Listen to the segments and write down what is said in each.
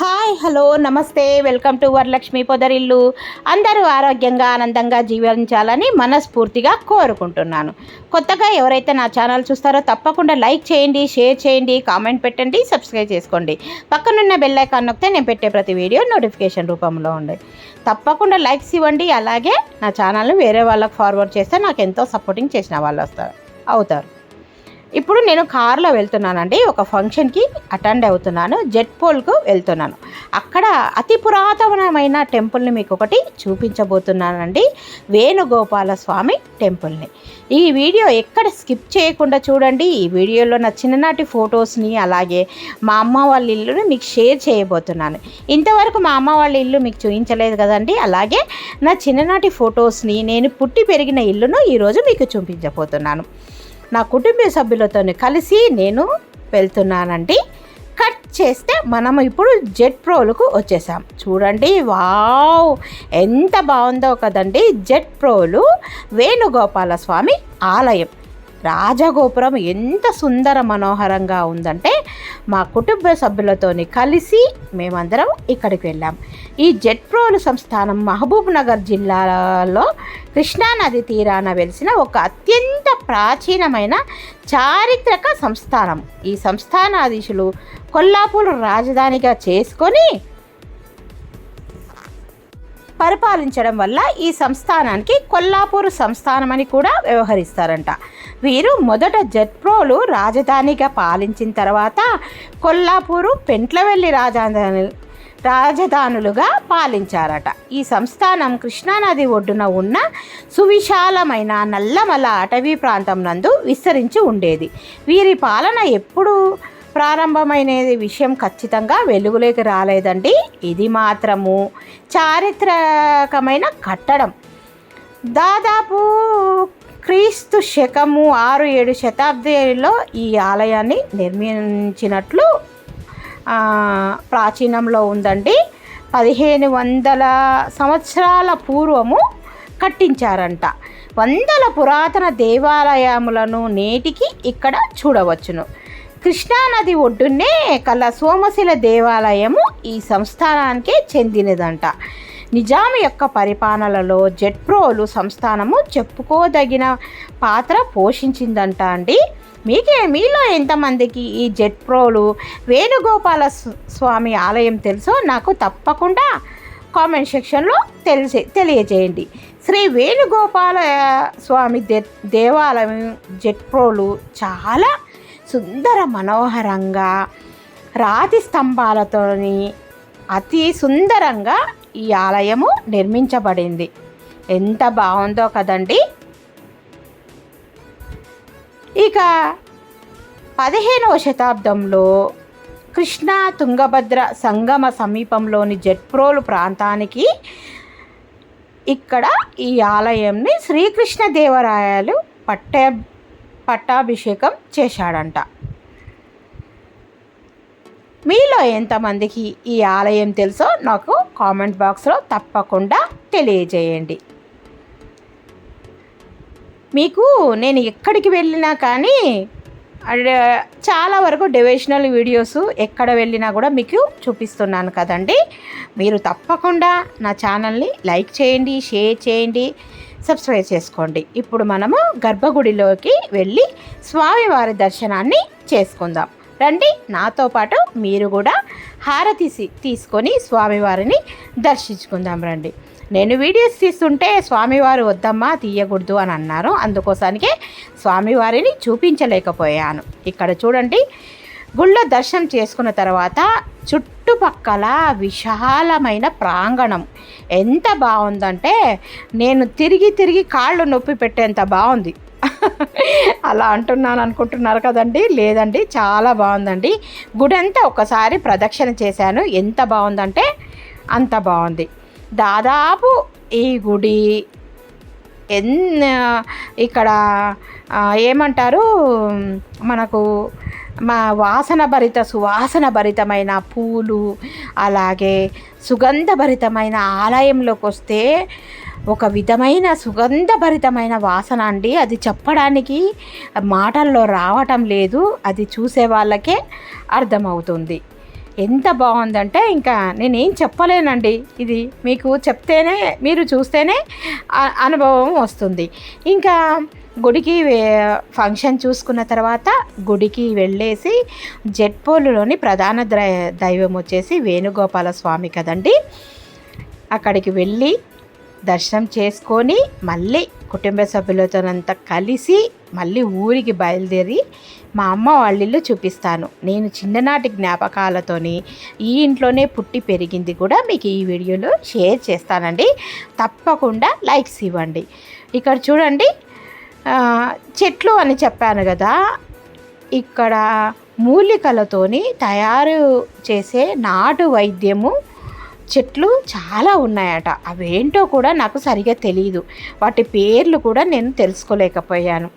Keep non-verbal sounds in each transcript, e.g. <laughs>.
Hi hello నమస్తే welcome to Varalakshmi Podarillu. అందరూ ఆరోగ్యంగా ఆనందంగా జీవించాలని మనస్ఫూర్తిగా కోరుకుంటున్నాను. కొత్తగా ఎవరైతే నా ఛానల్ చూస్తారో తప్పకుండా లైక్ చేయండి షేర్ చేయండి కామెంట్ పెట్టండి సబ్స్క్రైబ్ చేసుకోండి. పక్కనున్న బెల్ ఐకాన్ నొక్కితే నేను పెట్టే ప్రతి వీడియో నోటిఫికేషన్ రూపంలో ఉండే తప్పకుండా లైక్స్ ఇవ్వండి అలాగే నా ఛానల్ని వేరే వాళ్ళకి ఫార్వర్డ్ చేస్తే నాకు ఎంతో సపోర్టింగ్ చేసిన వాళ్ళు వస్తారు అవుతారు. ఇప్పుడు నేను కారులో వెళ్తున్నానండి. ఒక ఫంక్షన్కి అటెండ్ అవుతున్నాను. జెట్ పోల్కు వెళ్తున్నాను. అక్కడ అతి పురాతనమైన టెంపుల్ని మీకు ఒకటి చూపించబోతున్నానండి. వేణుగోపాల స్వామి టెంపుల్ని. ఈ వీడియో ఎక్కడ స్కిప్ చేయకుండా చూడండి. ఈ వీడియోలో నా చిన్ననాటి ఫొటోస్ని అలాగే మా అమ్మ వాళ్ళ ఇల్లుని మీకు షేర్ చేయబోతున్నాను. ఇంతవరకు మా అమ్మ వాళ్ళ ఇల్లు మీకు చూపించలేదు కదండి. అలాగే నా చిన్ననాటి ఫొటోస్ని నేను పుట్టి పెరిగిన ఇల్లును ఈరోజు మీకు చూపించబోతున్నాను. నా కుటుంబ సభ్యులతో కలిసి నేను వెళ్తున్నానండి. కట్ చేస్తే మనం ఇప్పుడు జెట్ ప్రోలకు వచ్చేసాం. చూడండి వావ్! ఎంత బాగుందో కదండి జెట్ ప్రోలు. వేణుగోపాల స్వామి ఆలయం. రాజగోపురం ఎంత సుందర మనోహరంగా ఉందంటే మా కుటుంబ సభ్యులతోని కలిసి మేమందరం ఇక్కడికి వెళ్ళాం. ఈ జెట్ప్రోలు సంస్థానం మహబూబ్ నగర్ జిల్లాలో కృష్ణానది తీరాన వెలిసిన ఒక అత్యంత ప్రాచీనమైన చారిత్రక సంస్థానం. ఈ సంస్థానాధీశులు కొల్లాపూర్ రాజధానిగా చేసుకొని పరిపాలించడం వల్ల ఈ సంస్థానానికి కొల్లాపూర్ సంస్థానం అని కూడా వ్యవహరిస్తారంట. వీరు మొదట జట్ప్రోలు రాజధానిగా పాలించిన తర్వాత కొల్లాపూరు పెంట్లవెల్లి రాజధాని రాజధానులుగా పాలించారట. ఈ సంస్థానం కృష్ణానది ఒడ్డున ఉన్న సువిశాలమైన నల్లమల అటవీ ప్రాంతం నందు విస్తరించి ఉండేది. వీరి పాలన ఎప్పుడు ప్రారంభమైన విషయం ఖచ్చితంగా వెలుగులోకి రాలేదండి. ఇది మాత్రము చారిత్రకమైన కట్టడం. దాదాపు క్రీస్తు శకము ఆరు ఏడు శతాబ్దిలో ఈ ఆలయాన్ని నిర్మించినట్లు ప్రాచీనంలో ఉందండి. పదిహేను వందల సంవత్సరాల పూర్వము కట్టించారంట. వందల పురాతన దేవాలయములను నేటికి ఇక్కడ చూడవచ్చును. కృష్ణానది ఒడ్డునే కల సోమశిల దేవాలయము ఈ సంస్థానానికే చెందినదంట. నిజాం యొక్క పరిపాలనలో జెట్ప్రోలు సంస్థానము చెప్పుకోదగిన పాత్ర పోషించిందంట అండి. మీకే మీలో ఎంతమందికి ఈ జెట్ ప్రోలు వేణుగోపాల స్వామి ఆలయం తెలుసో నాకు తప్పకుండా కామెంట్ సెక్షన్లో తెలిసే తెలియజేయండి. శ్రీ వేణుగోపాల స్వామి దే దేవాలయం జెట్ ప్రోలు చాలా సుందర మనోహరంగా రాతి స్తంభాలతోని అతి సుందరంగా ఈ ఆలయము నిర్మించబడింది. ఎంత బాగుందో కదండి. ఇక పదిహేనవ శతాబ్దంలో కృష్ణా తుంగభద్ర సంగమ సమీపంలోని జట్ప్రోలు ప్రాంతానికి ఇక్కడ ఈ ఆలయంని శ్రీకృష్ణదేవరాయలు పట్ట పట్టాభిషేకం చేశాడంట. మీలో ఎంతమందికి ఈ ఆలయం తెలుసో నాకు కామెంట్ బాక్స్లో తప్పకుండా తెలియజేయండి. మీకు నేను ఎక్కడికి వెళ్ళినా కానీ చాలా వరకు డివేషనల్ వీడియోస్ ఎక్కడ వెళ్ళినా కూడా మీకు చూపిస్తున్నాను కదండి. మీరు తప్పకుండా నా ఛానల్ని లైక్ చేయండి షేర్ చేయండి సబ్స్క్రైబ్ చేసుకోండి. ఇప్పుడు మనము గర్భగుడిలోకి వెళ్ళి స్వామివారి దర్శనాన్ని చేసుకుందాం. రండి నాతో పాటు మీరు కూడా హారతి తీసుకొని స్వామివారిని దర్శించుకుందాం రండి. నేను వీడియోస్ తీస్తుంటే స్వామివారు వద్దమ్మా తీయకూడదు అని అన్నారు. అందుకోసానికే స్వామివారిని చూపించలేకపోయాను. ఇక్కడ చూడండి గుళ్ళో దర్శనం చేసుకున్న తర్వాత చుట్టుపక్కల విశాలమైన ప్రాంగణం. ఎంత బాగుందంటే నేను తిరిగి తిరిగి కాళ్ళు నొప్పి పెట్టేంత బాగుంది. అలా అంటున్నాను అనుకుంటున్నారు కదండి? లేదండి చాలా బాగుందండి. గుడి అంతా ఒకసారి ప్రదక్షిణ చేశాను. ఎంత బాగుందంటే అంత బాగుంది. దాదాపు ఈ గుడి ఎన్ ఇక్కడ ఏమంటారు మనకు మా వాసన భరిత సువాసన భరితమైన పూలు అలాగే సుగంధభరితమైన ఆలయంలోకి వస్తే ఒక విధమైన సుగంధభరితమైన వాసన అండి. అది చెప్పడానికి మాటల్లో రావటం లేదు. అది చూసే వాళ్ళకే అర్థమవుతుంది. ఎంత బాగుందంటే ఇంకా నేనేం చెప్పలేనండి. ఇది మీకు చెప్తేనే మీరు చూస్తేనే అనుభవం వస్తుంది. ఇంకా గుడికి ఫంక్షన్ చూసుకున్న తర్వాత గుడికి వెళ్ళేసి జెట్పోలులోని ప్రధాన దైవం వచ్చేసి వేణుగోపాల స్వామి కదండి. అక్కడికి వెళ్ళి దర్శనం చేసుకొని మళ్ళీ కుటుంబ సభ్యులతోనంతా కలిసి మళ్ళీ ఊరికి బయలుదేరి మా అమ్మ వాళ్ళ ఇల్లు చూపిస్తాను. నేను చిన్ననాటి జ్ఞాపకాలతోని ఈ ఇంట్లోనే పుట్టి పెరిగింది కూడా మీకు ఈ వీడియోలో షేర్ చేస్తానండి. తప్పకుండా లైక్స్ ఇవ్వండి. ఇక్కడ చూడండి చెట్లు అని చెప్పాను కదా ఇక్కడ మూలికలతోని తయారు చేసే నాటు వైద్యము చెట్లు చాలా ఉన్నాయట. అవేంటో కూడా నాకు సరిగా తెలియదు వాటి పేర్లు కూడా నేను తెలుసుకోలేకపోయాను.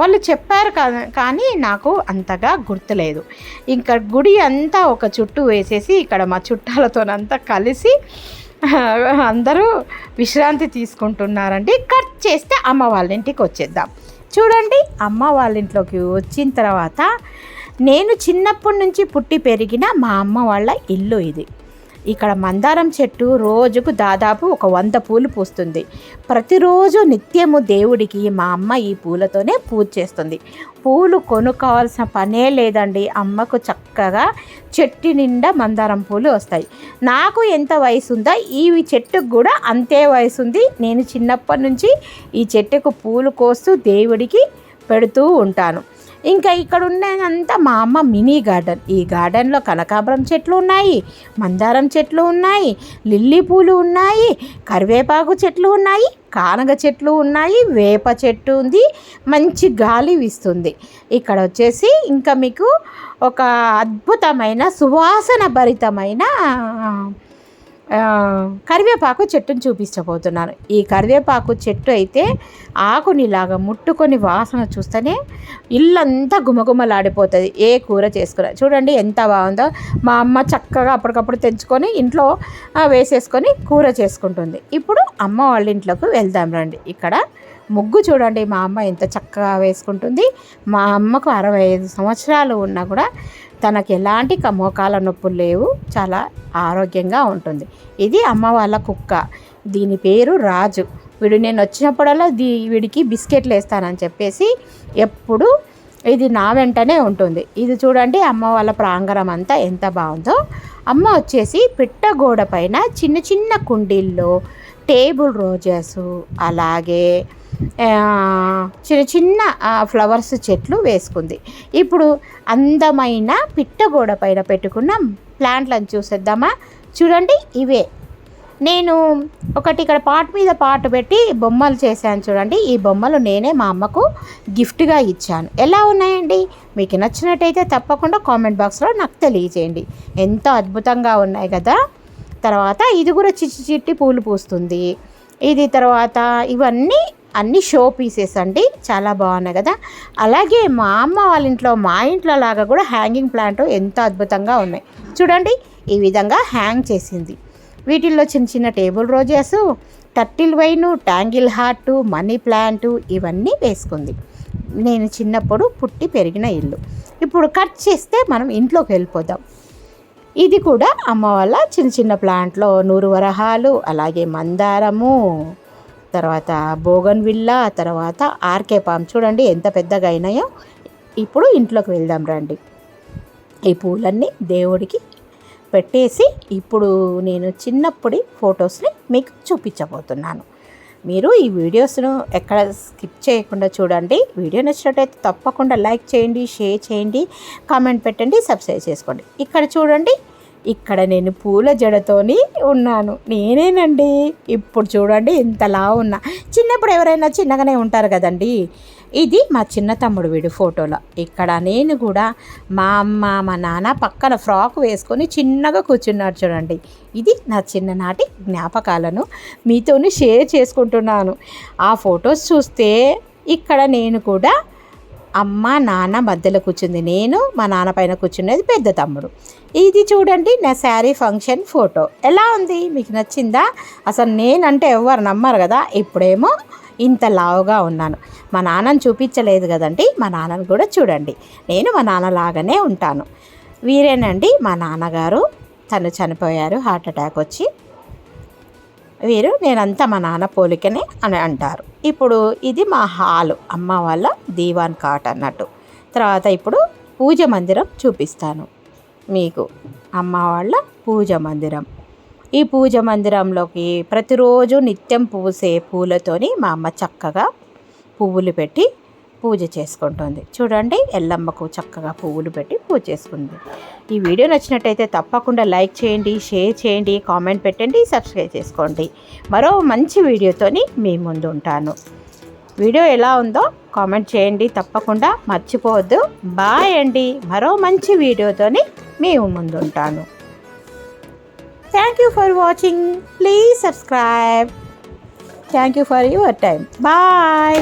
వాళ్ళు చెప్పారు కానీ నాకు అంతగా గుర్తులేదు. ఇంకా గుడి అంతా ఒక చుట్టూ వేసేసి ఇక్కడ మా చుట్టాలతోనంతా కలిసి <laughs> అందరూ విశ్రాంతి తీసుకుంటున్నారండి. కట్ చేస్తే అమ్మ వాళ్ళ ఇంటికి వచ్చేద్దాం. చూడండి అమ్మ వాళ్ళ ఇంట్లోకి వచ్చిన తర్వాత నేను చిన్నప్పటి నుంచి పుట్టి పెరిగిన మా అమ్మ వాళ్ళ ఇల్లు ఇది. ఇక్కడ మందారం చెట్టు రోజుకు దాదాపు ఒక వంద పూలు పూస్తుంది. ప్రతిరోజు నిత్యము దేవుడికి మా అమ్మ ఈ పూలతోనే పూజ చేస్తుంది. పూలు కొనుక్కోవాల్సిన పనే లేదండి. అమ్మకు చక్కగా చెట్టు నిండా మందారం పూలు వస్తాయి. నాకు ఎంత వయసు ఉందో ఈ చెట్టుకు కూడా అంతే వయసు ఉంది నేను చిన్నప్పటి నుంచి ఈ చెట్టుకు పూలు కోస్తూ దేవుడికి పెడుతూ ఉంటాను. ఇంకా ఇక్కడ ఉన్నదంతా మా అమ్మ మినీ గార్డెన్. ఈ గార్డెన్లో కనకాంబరం చెట్లు ఉన్నాయి మందారం చెట్లు ఉన్నాయి లిల్లీ పూలు ఉన్నాయి కరివేపాకు చెట్లు ఉన్నాయి కానగ చెట్లు ఉన్నాయి వేప చెట్టు ఉంది మంచి గాలి వీస్తుంది. ఇక్కడ వచ్చేసి ఇంకా మీకు ఒక అద్భుతమైన సువాసన భరితమైన కరివేపాకు చెట్టును చూపించబోతున్నాను ఈ కరివేపాకు చెట్టు అయితే ఆకునిలాగా ముట్టుకొని వాసన చూస్తేనే ఇల్లంతా గుమగుమలాడిపోతుంది. ఏ కూర చేసుకున్నా చూడండి ఎంత బాగుందో. మా అమ్మ చక్కగా అప్పటికప్పుడు తెంచుకొని ఇంట్లో వేసేసుకొని కూర చేసుకుంటుంది. ఇప్పుడు అమ్మ వాళ్ళ ఇంట్లోకి వెళ్దాం రండి. ఇక్కడ ముగ్గు చూడండి మా అమ్మ ఎంత చక్కగా వేసుకుంటుంది. మా అమ్మకు అరవై ఐదు సంవత్సరాలు ఉన్నా కూడా తనకి ఎలాంటి మోకాల నొప్పులు లేవు చాలా ఆరోగ్యంగా ఉంటుంది. ఇది అమ్మ వాళ్ళ కుక్క. దీని పేరు రాజు. వీడు నేను వచ్చినప్పుడల్లా దీ వీడికి బిస్కెట్లు వేస్తానని చెప్పేసి ఎప్పుడు ఇది నా వెంటనే ఉంటుంది. ఇది చూడండి అమ్మ వాళ్ళ ప్రాంగణం అంతా ఎంత బాగుందో. అమ్మ వచ్చేసి పిట్టగోడ పైన చిన్న చిన్న కుండీల్లో టేబుల్ రోజెస్ అలాగే చిన్న చిన్న ఫ్లవర్స్ చెట్లు వేసుకుంది. ఇప్పుడు అందమైన పిట్టగోడ పైన పెట్టుకున్న ప్లాంట్లను చూసేద్దామా? చూడండి ఇవే. నేను ఒకటి ఇక్కడ పాట మీద పాటు పెట్టి బొమ్మలు చేశాను చూడండి. ఈ బొమ్మలు నేనే మా అమ్మకు గిఫ్ట్గా ఇచ్చాను. ఎలా ఉన్నాయండి? మీకు నచ్చినట్టయితే తప్పకుండా కామెంట్ బాక్స్లో నాకు తెలియజేయండి. ఎంతో అద్భుతంగా ఉన్నాయి కదా! తర్వాత ఇది కూడా చిట్టి చిట్టి పూలు పూస్తుంది. ఇది తర్వాత ఇవన్నీ అన్ని షో పీసెస్ అండి. చాలా బాగున్నాయి కదా. అలాగే మా అమ్మ వాళ్ళ ఇంట్లో మా ఇంట్లో లాగా కూడా హ్యాంగింగ్ ప్లాంట్ ఎంతో అద్భుతంగా ఉన్నాయి. చూడండి ఈ విధంగా హ్యాంగ్ చేసింది. వీటిల్లో చిన్న చిన్న table roses turtle vine tangle heart money plant ఇవన్నీ వేసుకుంది. నేను చిన్నప్పుడు పుట్టి పెరిగిన ఇల్లు. ఇప్పుడు కట్ చేస్తే మనం ఇంట్లోకి వెళ్ళిపోదాం. ఇది కూడా అమ్మ వాళ్ళ చిన్న చిన్న ప్లాంట్లో నూరు వరహాలు అలాగే మందారము తర్వాత బోగన్ విల్లా తర్వాత ఆర్కే పామ్. చూడండి ఎంత పెద్దగా అయినాయో. ఇప్పుడు ఇంట్లోకి వెళ్దాం రండి. ఈ పూలన్నీ దేవుడికి పెట్టేసి ఇప్పుడు నేను చిన్నప్పటి ఫొటోస్ని మీకు చూపించబోతున్నాను. మీరు ఈ వీడియోస్ను ఎక్కడ స్కిప్ చేయకుండా చూడండి. వీడియో నచ్చినట్టయితే తప్పకుండా లైక్ చేయండి షేర్ చేయండి కామెంట్ పెట్టండి సబ్స్క్రైబ్ చేసుకోండి. ఇక్కడ చూడండి ఇక్కడ నేను పూల జడతోని ఉన్నాను. నేనేనండి? ఇప్పుడు చూడండి ఇంతలా ఉన్నా. చిన్నప్పుడు ఎవరైనా చిన్నగానే ఉంటారు కదండి? ఇది మా చిన్న తమ్ముడు వీడు ఫోటోలో. ఇక్కడ నేను కూడా మా అమ్మ మా నాన్న పక్కన ఫ్రాక్ వేసుకొని చిన్నగా కూర్చున్నారు చూడండి. ఇది నా చిన్ననాటి జ్ఞాపకాలను మీతోని షేర్ చేసుకుంటున్నాను. ఆ ఫొటోస్ చూస్తే ఇక్కడ నేను కూడా అమ్మ నాన్న మధ్యలో కూర్చుంది. నేను మా నాన్న పైన కూర్చునేది పెద్ద తమ్ముడు. ఇది చూడండి నా శారీ ఫంక్షన్ ఫోటో. ఎలా ఉంది? మీకు నచ్చిందా? అసలు నేనంటే ఎవరు నమ్మరు కదా. ఇప్పుడేమో ఇంత లావుగా ఉన్నాను. మా నాన్నని చూపించలేదు కదండి. మా నాన్నని కూడా చూడండి. నేను మా నాన్న లాగానే ఉంటాను. వీరేనండి మా నాన్నగారు. తను చనిపోయారు. హార్ట్ అటాక్ వచ్చి. వీరు నేనంతా మా నాన్న పోలికనే అని అంటారు. ఇప్పుడు ఇది మా హాలు. అమ్మ వాళ్ళ దీవాన్ కాట్ అన్నట్టు. తర్వాత ఇప్పుడు పూజ మందిరం చూపిస్తాను. మీకు అమ్మ వాళ్ళ పూజ మందిరం. ఈ పూజ మందిరంలోకి ప్రతిరోజు నిత్యం పూసే పూలతోని మా అమ్మ చక్కగా పువ్వులు పెట్టి పూజ చేసుకుంటుంది. చూడండి ఎల్లమ్మకు చక్కగా పువ్వులు పెట్టి పూజ చేసుకుంది. ఈ వీడియో నచ్చినట్టయితే తప్పకుండా లైక్ చేయండి షేర్ చేయండి కామెంట్ పెట్టండి సబ్స్క్రైబ్ చేసుకోండి. మరో మంచి వీడియోతోని మీ ముందు ఉంటాను. వీడియో ఎలా ఉందో కామెంట్ చేయండి తప్పకుండా మర్చిపోవద్దు. బాయ్ అండి. మరో మంచి వీడియోతోని మీ ముందు ఉంటాను. Thank you for watching please subscribe thank you for your time bye